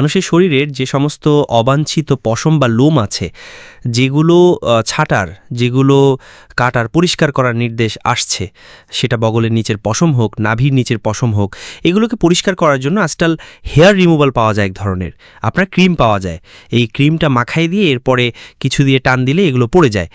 মানুষের শরীরের যে সমস্ত অবাঞ্ছিত পশম বা লোম আছে, যেগুলো ছাটার, যেগুলো কাটার, পরিষ্কার করার নির্দেশ আসছে, সেটা বগলের নিচের পশম হোক, নাভির নিচের পশম হোক, এগুলোকে পরিষ্কার করার জন্য আজকাল হেয়ার রিমুভাল পাওয়া যায় এক ধরনের। আপনার ক্রিম পাওয়া যায়। এই ক্রিমটা মাখাই দিয়ে এরপরে কিছু দিয়ে টান দিলে এগুলো পড়ে যায়।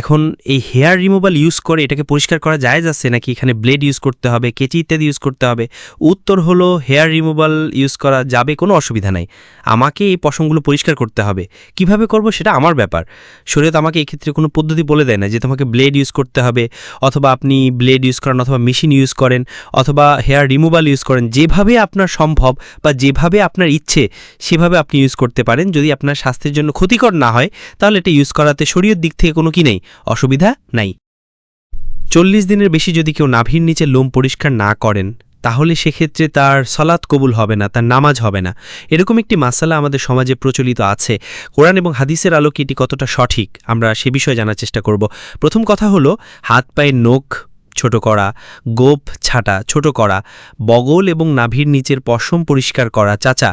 এখন এই হেয়ার রিমুভাল ইউজ করে এটাকে পরিষ্কার করা যায় যাচ্ছে নাকি এখানে ব্লেড ইউজ করতে হবে, কেচি ইত্যাদি ইউজ করতে হবে? উত্তর হলো, হেয়ার রিমুভাল ইউজ করা যাবে, কোনো অসুবিধা নাই। আমাকে এই পশমগুলো পরিষ্কার করতে হবে। কীভাবে করব সেটা আমার ব্যাপার। শরীয়ত আমাকে এই ক্ষেত্রে কোনো পদ্ধতি বলে দেয় না যে তোমাকে ব্লেড ইউজ করতে হবে, অথবা আপনি ব্লেড ইউজ করেন অথবা মেশিন ইউজ করেন, অথবা হেয়ার রিমুভাল ইউজ করেন। যেভাবে আপনার সম্ভব বা যেভাবে আপনার ইচ্ছে, সেভাবে আপনি ইউজ করতে পারেন। যদি আপনার স্বাস্থ্যের জন্য ক্ষতিকর না হয়, তাহলে এটা ইউজ করাতে শরীরের দিক থেকে কোনো কি নেই? অসুবিধা নাই। চল্লিশ দিনের বেশি যদি কেউ নাভির নিচে লোম পরিষ্কার না করেন তাহলে সেক্ষেত্রে তার সলাৎ কবুল হবে না, তার নামাজ হবে না। এরকম একটি মাসালা আমাদের সমাজে প্রচলিত আছে। কোরআন এবং হাদিসের আলোকে এটি কতটা সঠিক, আমরা সে বিষয়ে জানার চেষ্টা করব। প্রথম কথা হলো, হাত পায়ের নখ ছোট করা, গোপ ছাটা ছোট করা, বগল এবং নাভির নিচের পশম পরিষ্কার করা। চাচা,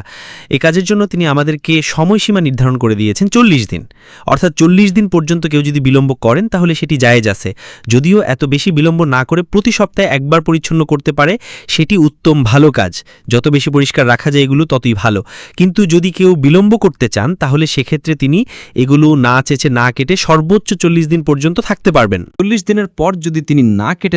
এ কাজের জন্য তিনি আমাদেরকে সময়সীমা নির্ধারণ করে দিয়েছেন চল্লিশ দিন। অর্থাৎ চল্লিশ দিন পর্যন্ত কেউ যদি বিলম্ব করেন, তাহলে সেটি জায়েজ আছে। যদিও এত বেশি বিলম্ব না করে প্রতি সপ্তাহে একবার পরিচ্ছন্ন করতে পারে, সেটি উত্তম ভালো কাজ। যত বেশি পরিষ্কার রাখা যায় এগুলো, ততই ভালো। কিন্তু যদি কেউ বিলম্ব করতে চান, তাহলে সেক্ষেত্রে তিনি এগুলো না চেচে না কেটে সর্বোচ্চ চল্লিশ দিন পর্যন্ত থাকতে পারবেন। চল্লিশ দিনের পর যদি তিনি না কেটে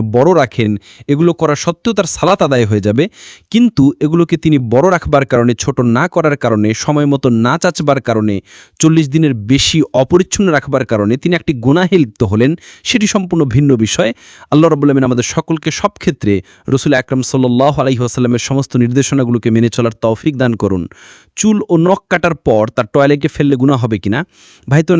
বড় রাখেন, এগুলো করা সত্ত্বেও তার সালাত আদায় হয়ে যাবে। কিন্তু এগুলোকে তিনি বড় রাখবার কারণে, ছোট না করার কারণে, সময় মতো না চাচবার কারণে, চল্লিশ দিনের বেশি অপরিচ্ছন্ন রাখবার কারণে তিনি একটি গুনাহে লিপ্ত হলেন, সেটি সম্পূর্ণ ভিন্ন বিষয়। আল্লাহ রব্বুল আলমিন আমাদের সকলকে সব ক্ষেত্রে রসুল আকরম সাল্লাহ আলহিহাস্লামের সমস্ত নির্দেশনাগুলোকে মেনে চলার তৌফিক দান করুন। চুল ও নখ কাটার পর তার টয়লেটে ফেললে গুণা হবে কিনা? ভাই তো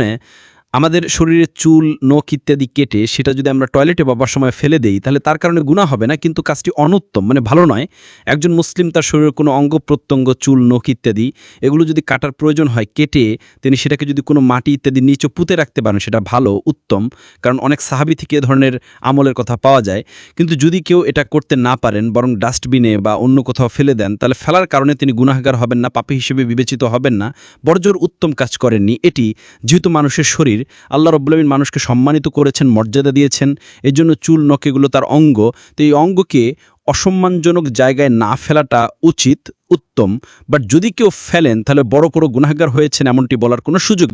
আমাদের শরীরের চুল, নখ ইত্যাদি কেটে সেটা যদি আমরা টয়লেটে বাবার সময় ফেলে দেই, তাহলে তার কারণে গুণা হবে না, কিন্তু কাজটি অনুত্তম মানে ভালো নয়। একজন মুসলিম তার শরীরের কোনো অঙ্গ প্রত্যঙ্গ, চুল, নখ ইত্যাদি, এগুলো যদি কাটার প্রয়োজন হয়, কেটে তিনি সেটাকে যদি কোনো মাটি ইত্যাদি নিচে পুঁতে রাখতে পারেন, সেটা ভালো, উত্তম, কারণ অনেক সাহাবি থেকে এ ধরনের আমলের কথা পাওয়া যায়। কিন্তু যদি কেউ এটা করতে না পারেন, বরং ডাস্টবিনে বা অন্য কোথাও ফেলে দেন, তাহলে ফেলার কারণে তিনি গুনাহগার হবেন না, পাপী হিসেবে বিবেচিত হবেন না, বড়জোর উত্তম কাজ করেননি। এটি যেহেতু মানুষের শরীর আল্লাহ রব্বুলমিন মানুষকে সম্মানিত করেছেন, মর্যাদা দিয়েছেন এর জন্য চুল, নখেগুলো তার অঙ্গ তো এই অঙ্গকে অসম্মানজনক জায়গায় না ফেলাটা উচিত, উত্তম বাট যদি কেউ ফেলেন, তাহলে বড় কোনো গুণাগার হয়েছেন এমনটি বলার কোনো সুযোগ।